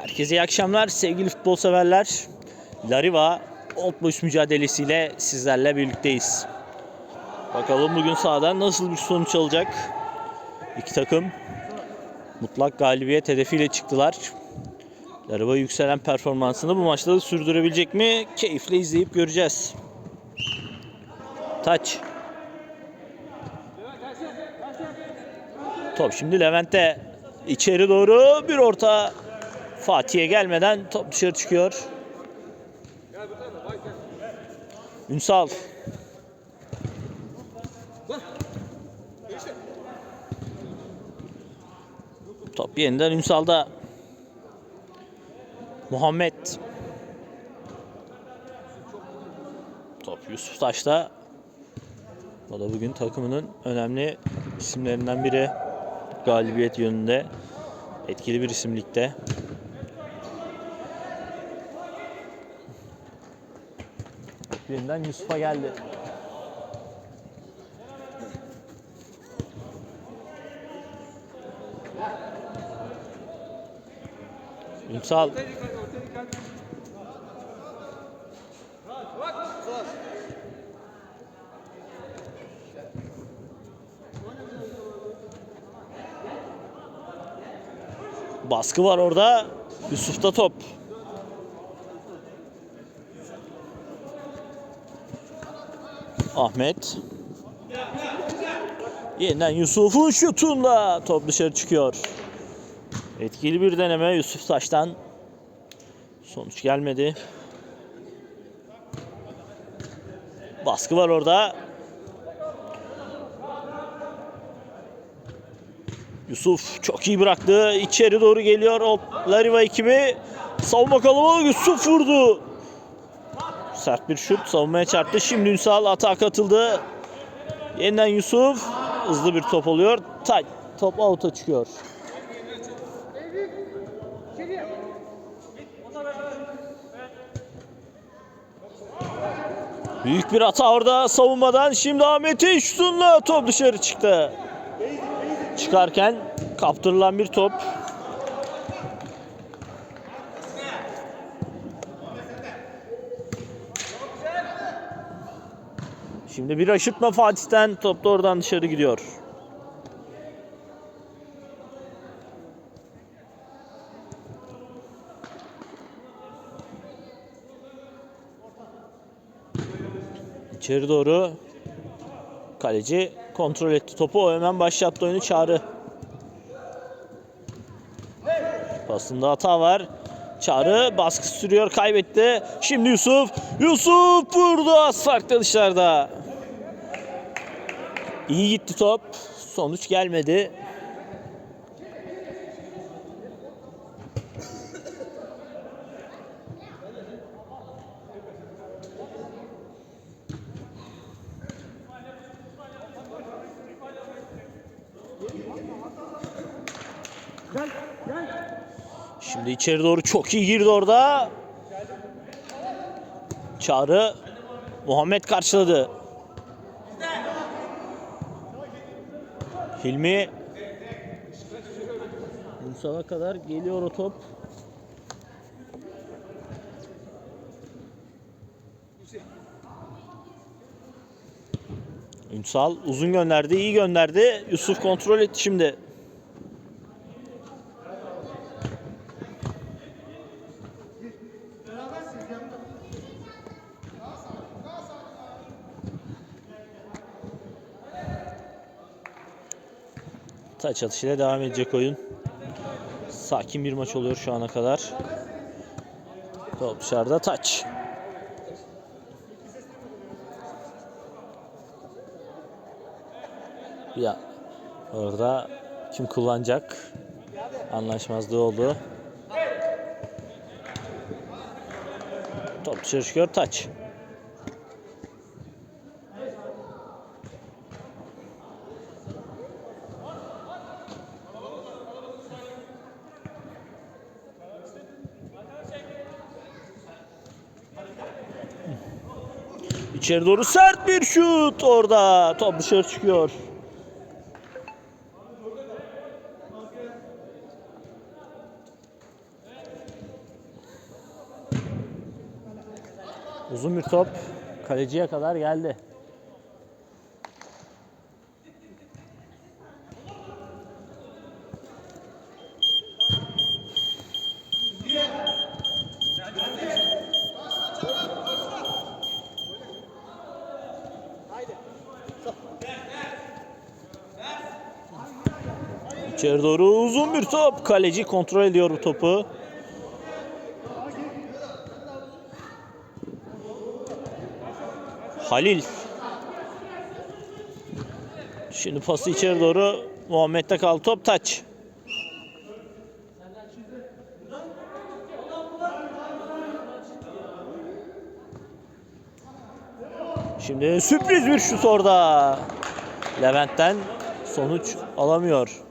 Herkese iyi akşamlar sevgili futbol severler. Lariva Old mücadelesiyle sizlerle birlikteyiz. Bakalım bugün sahadan nasıl bir sonuç alacak. İki takım mutlak galibiyet hedefiyle çıktılar. Lariva yükselen performansını bu maçta da sürdürebilecek mi? Keyifle izleyip göreceğiz. Taç. Top şimdi Levent'te içeri doğru bir orta Fatih'e gelmeden top dışarı çıkıyor. Ünsal. Top yeniden Ünsal'da. Muhammed. Top Yusuf Taş'ta. O da bugün takımının önemli isimlerinden biri. Galibiyet yönünde. Etkili bir isimlikte. Yeniden Yusuf'a geldi. Ünsal. Baskı var orada. Yusuf'ta top. Ahmet. Yeniden Yusuf'un şutunda top dışarı çıkıyor. Etkili bir deneme Yusuf Taş'tan. Sonuç gelmedi. Baskı var orada. Yusuf çok iyi bıraktı. İçeri doğru geliyor. Lariva ekibi. Savunma kalabalık. Yusuf vurdu. Sert bir şut. Savunmaya çarptı. Şimdi Ünsal atağa katıldı. Yeniden Yusuf. Hızlı bir top oluyor. Tay. Top out'a çıkıyor. Büyük bir hata orada savunmadan. Şimdi Ahmet'in şutunla top dışarı çıktı. Çıkarken kaptırılan bir top. Şimdi bir aşırtma Fatih'ten top da oradan dışarı gidiyor. İçeri doğru kaleci kontrol etti topu. O hemen başlattı oyunu Çağrı. Pasında hata var. Çağrı baskı sürüyor kaybetti. Şimdi Yusuf. Yusuf az farklı dışarıda. İyi gitti top. Sonuç gelmedi. Şimdi içeri doğru çok iyi girdi orada. Çağrı Muhammed karşıladı. Hilmi Musa'ya kadar geliyor o top. Ünsal uzun gönderdi, iyi gönderdi. Yusuf kontrol etti şimdi. Taç atışıyla devam edecek oyun. Sakin bir maç oluyor şu ana kadar. Top dışarıda taç. Ya orada kim kullanacak? Anlaşmazlığı oldu. Top dışarı çıkıyor taç. İçeri doğru sert bir şut orada. Top dışarı çıkıyor. Uzun bir top kaleciye kadar geldi. İçeri doğru uzun bir top. Kaleci kontrol ediyor bu topu. Halil. Şimdi pası içeri doğru. Muhammed'de kaldı top taç. Şimdi sürpriz bir şut orada. Levent'ten sonuç alamıyor.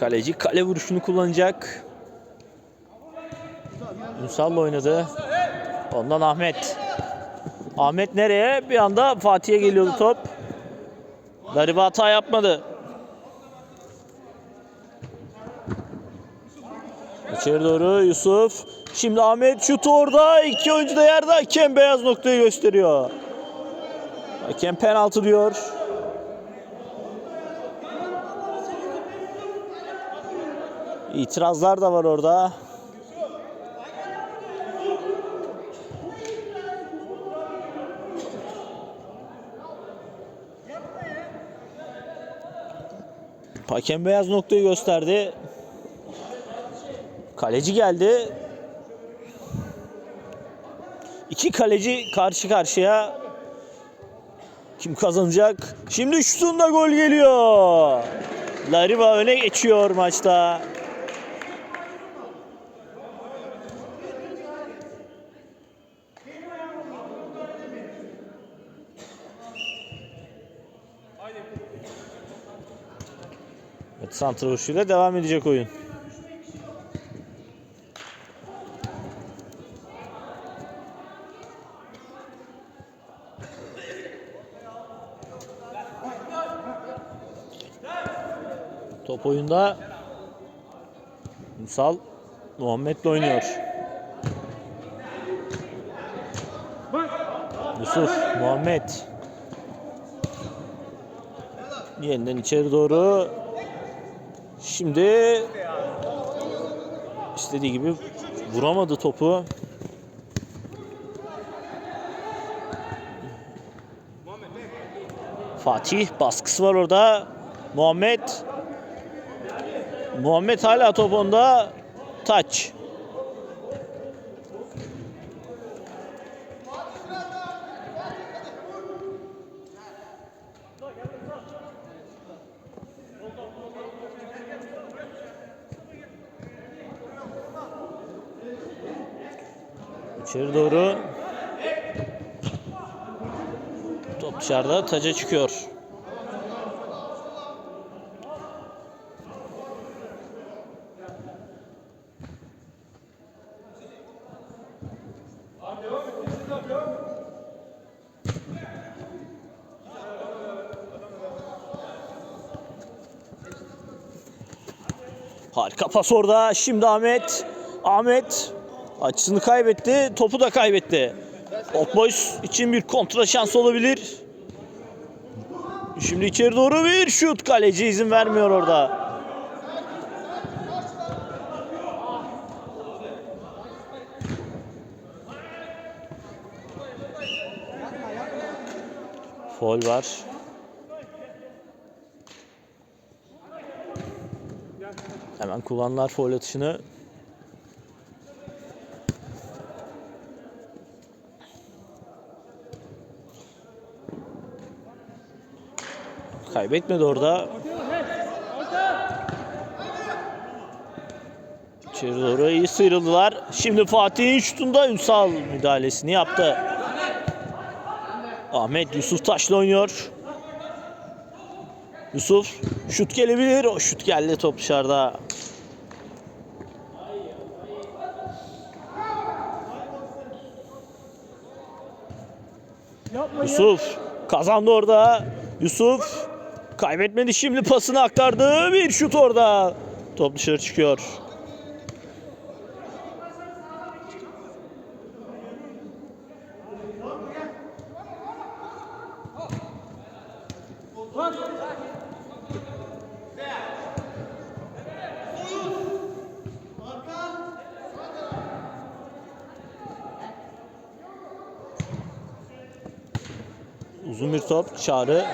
Kaleci kale vuruşunu kullanacak. Ünsal'la oynadı. Ondan Ahmet. Ahmet nereye? Bir anda Fatih'e geliyordu top. Dariba hata yapmadı. İçeri doğru Yusuf. Şimdi Ahmet şutu orada. İki oyuncu da yerde. Hakem beyaz noktayı gösteriyor. Hakem penaltı diyor. İtirazlar da var orada. Hakem beyaz noktayı gösterdi. Kaleci geldi. İki kaleci karşı karşıya. Kim kazanacak? Şimdi şutunda gol geliyor. Lariva öne geçiyor maçta. Evet, santra vuruşuyla devam edecek oyun. Top oyunda Ünsal Muhammed'le oynuyor. Yusuf, Muhammed. Yeniden içeri doğru. Şimdi istediği gibi vuramadı topu. Fatih baskısı var orada. Muhammed Muhammed hala top onda. Taç. İçeri doğru. Top dışarıda taca çıkıyor. Harika pas orada. Şimdi Ahmet. Ahmet açısını kaybetti. Topu da kaybetti. Old Boys için bir kontra şans olabilir. Şimdi içeri doğru bir şut. Kaleci izin vermiyor orada. Foul var. Hemen kullanlar foul atışını. Kaybetmedi orada. İçeri doğru iyi sıyrıldılar. Şimdi Fatih'in şutunda Ünsal müdahalesini yaptı. Ahmet Yusuf Taş'la oynuyor. Yusuf şut gelebilir. O şut geldi top dışarıda. Yusuf kazandı orada. Yusuf kaybetmedi şimdi pasını aktardı. Bir şut orada. Top dışarı çıkıyor. Uzun bir top. Çağrı.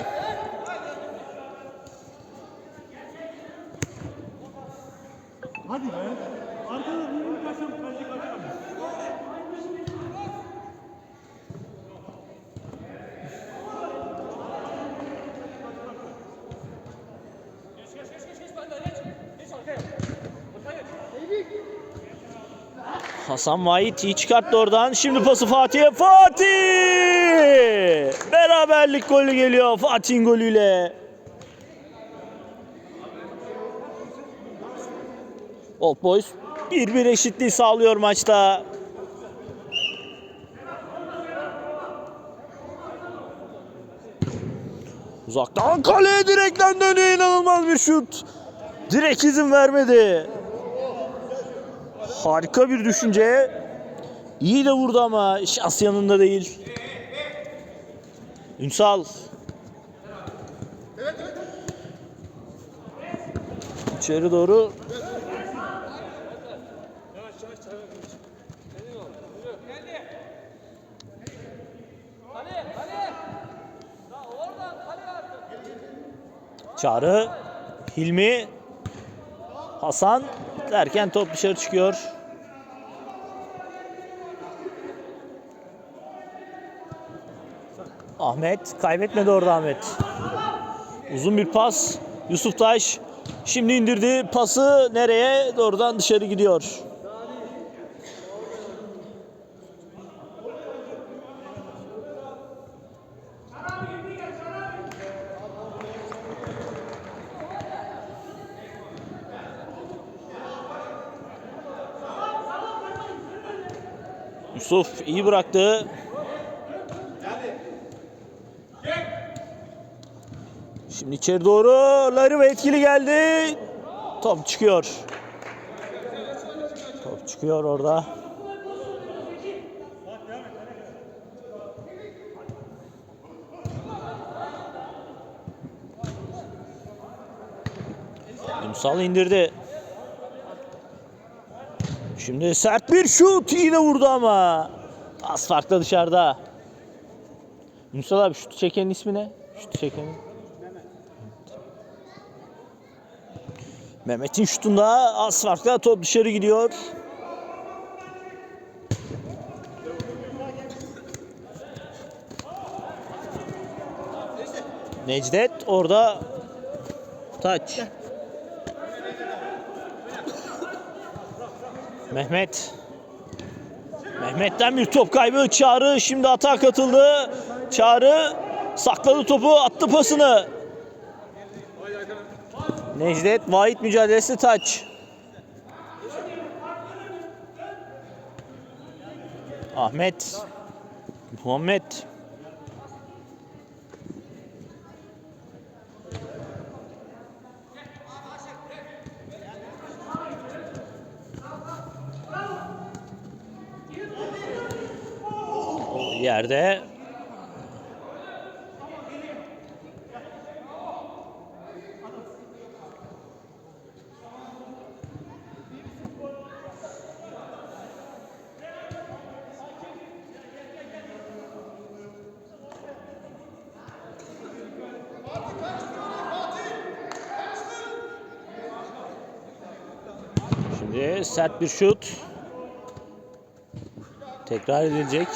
Hasan Vahit iyi çıkarttı oradan. Şimdi pası Fatih'e. Fatih! Beraberlik golü geliyor Fatih'in golüyle. Old Boys 1-1 eşitliği sağlıyor maçta. Uzaktan kaleye direkten dönüyor inanılmaz bir şut. Direk izin vermedi. Harika bir düşünce. İyi de vurdu ama şans yanında değil. Ünsal. İçeri doğru. Çağrı, Hilmi, Hasan derken top dışarı çıkıyor. Ahmet kaybetmedi orada Ahmet. Uzun bir pas. Yusuf Taş şimdi indirdi pası nereye? Doğrudan dışarı gidiyor. Yusuf iyi bıraktı. Şimdi içeri doğru Lariva etkili geldi. Top çıkıyor. Top çıkıyor orada. Ünsal indirdi. Şimdi sert bir şut yine vurdu ama. Az farkla dışarıda. Ünsal abi şutu çekenin ismi ne? Şutu çekenin. Mehmet'in şutunda az farkla top dışarı gidiyor. Necdet orada taç. Mehmet. Mehmet'ten bir top kaybı. Çağrı şimdi atağa katıldı. Çağrı sakladı topu, attı pasını. Necdet Vahit mücadelesi taç. Ahmet. Muhammed. Yerde Şimdi sert bir şut. Tekrar edilecek.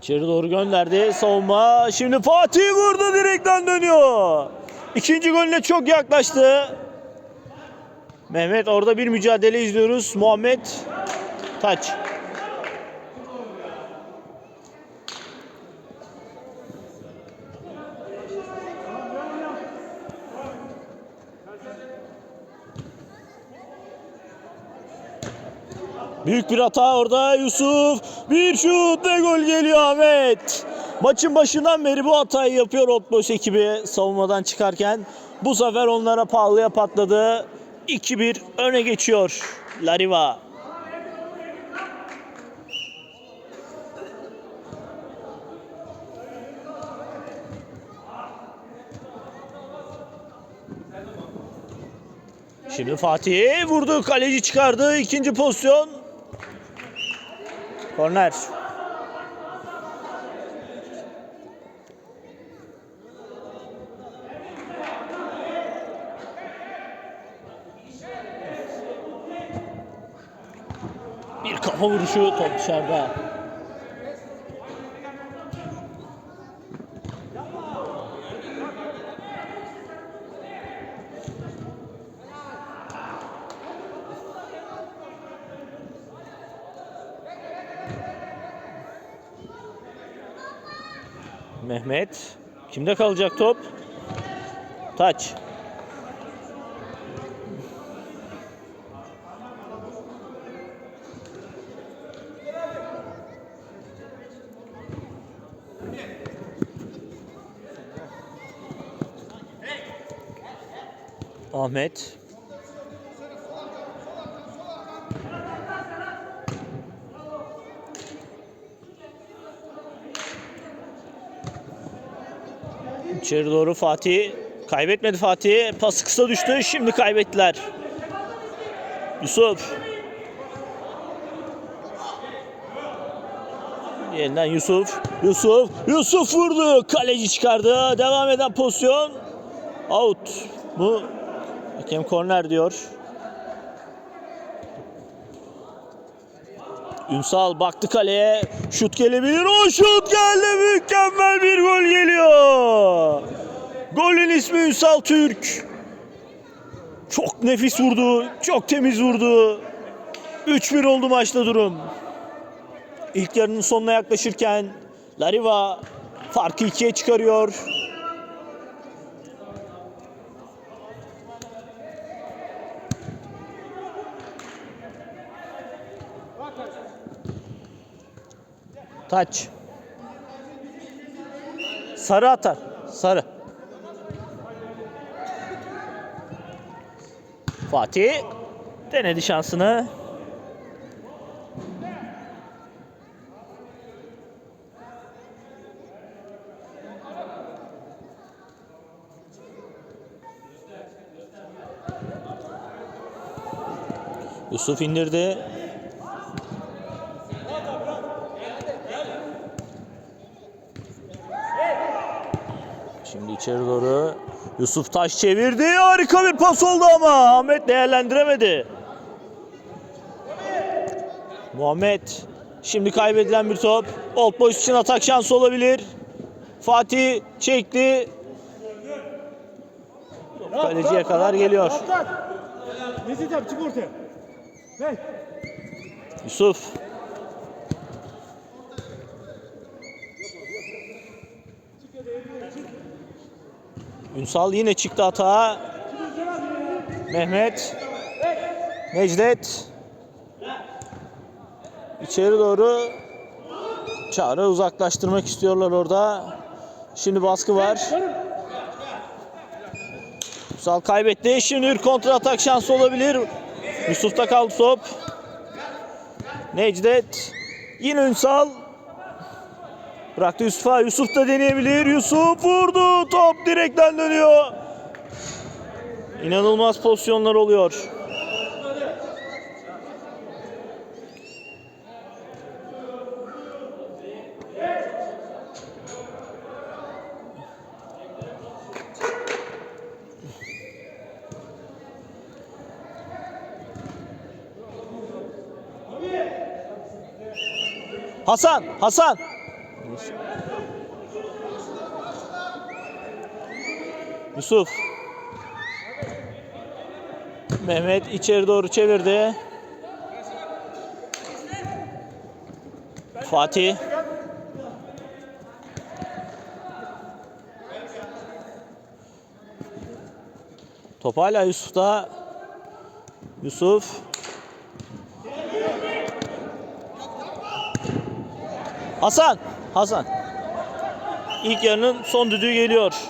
İçeri doğru gönderdi savunma. Şimdi Fatih vurdu direkten dönüyor. İkinci golüne çok yaklaştı. Mehmet orada bir mücadele izliyoruz. Muhammed taç. Büyük bir hata orada Yusuf. Bir şut ve gol geliyor Ahmet. Maçın başından beri bu hatayı yapıyor Boys ekibi savunmadan çıkarken. Bu sefer onlara pahalıya patladı. 2-1 öne geçiyor Lariva. Şimdi Fatih vurdu. Kaleci çıkardı. İkinci pozisyon. Korner. Bir kafa vuruşu top dışarıda. Mehmet. Kimde kalacak top? Taç. Ahmet. İçeri doğru Fatih. Kaybetmedi Fatih. Pası kısa düştü. Şimdi kaybettiler. Yusuf. Yeniden Yusuf. Yusuf. Yusuf vurdu. Kaleci çıkardı. Devam eden pozisyon. Out. Bu hakem korner diyor. Ünsal baktı kaleye. Şut gelebilir. O şut geldi. Mükemmel bir gol geliyor. Golün ismi Ünsal Türk. Çok nefis vurdu. Çok temiz vurdu. 3-1 oldu maçta durum. İlk yarının sonuna yaklaşırken Lariva farkı ikiye çıkarıyor. Taç. Sarı atar. Sarı. Fatih denedi şansını. Yusuf indirdi. Şimdi içeri doğru Yusuf Taş çevirdi. Harika bir pas oldu ama Ahmet değerlendiremedi. Muhammed şimdi kaybedilen bir top. Old Boys için atak şansı olabilir. Fatih çekti. Top kaleciye kadar geliyor. Yusuf. Ünsal yine çıktı hata. Mehmet. Necdet. İçeri doğru Çağrı uzaklaştırmak istiyorlar orada. Şimdi baskı var. Ünsal kaybetti. Şimdi bir kontra atak şansı olabilir. Yusuf'ta kaldı top. Necdet. Yine Ünsal. Bıraktı Yusuf'a. Yusuf da deneyebilir. Yusuf vurdu. Top direkten dönüyor. İnanılmaz pozisyonlar oluyor. Hasan, Hasan. Yusuf. Mehmet içeri doğru çevirdi. Fatih. Top hala Yusuf'ta. Yusuf. Hasan, Hasan. İlk yarının son düdüğü geliyor.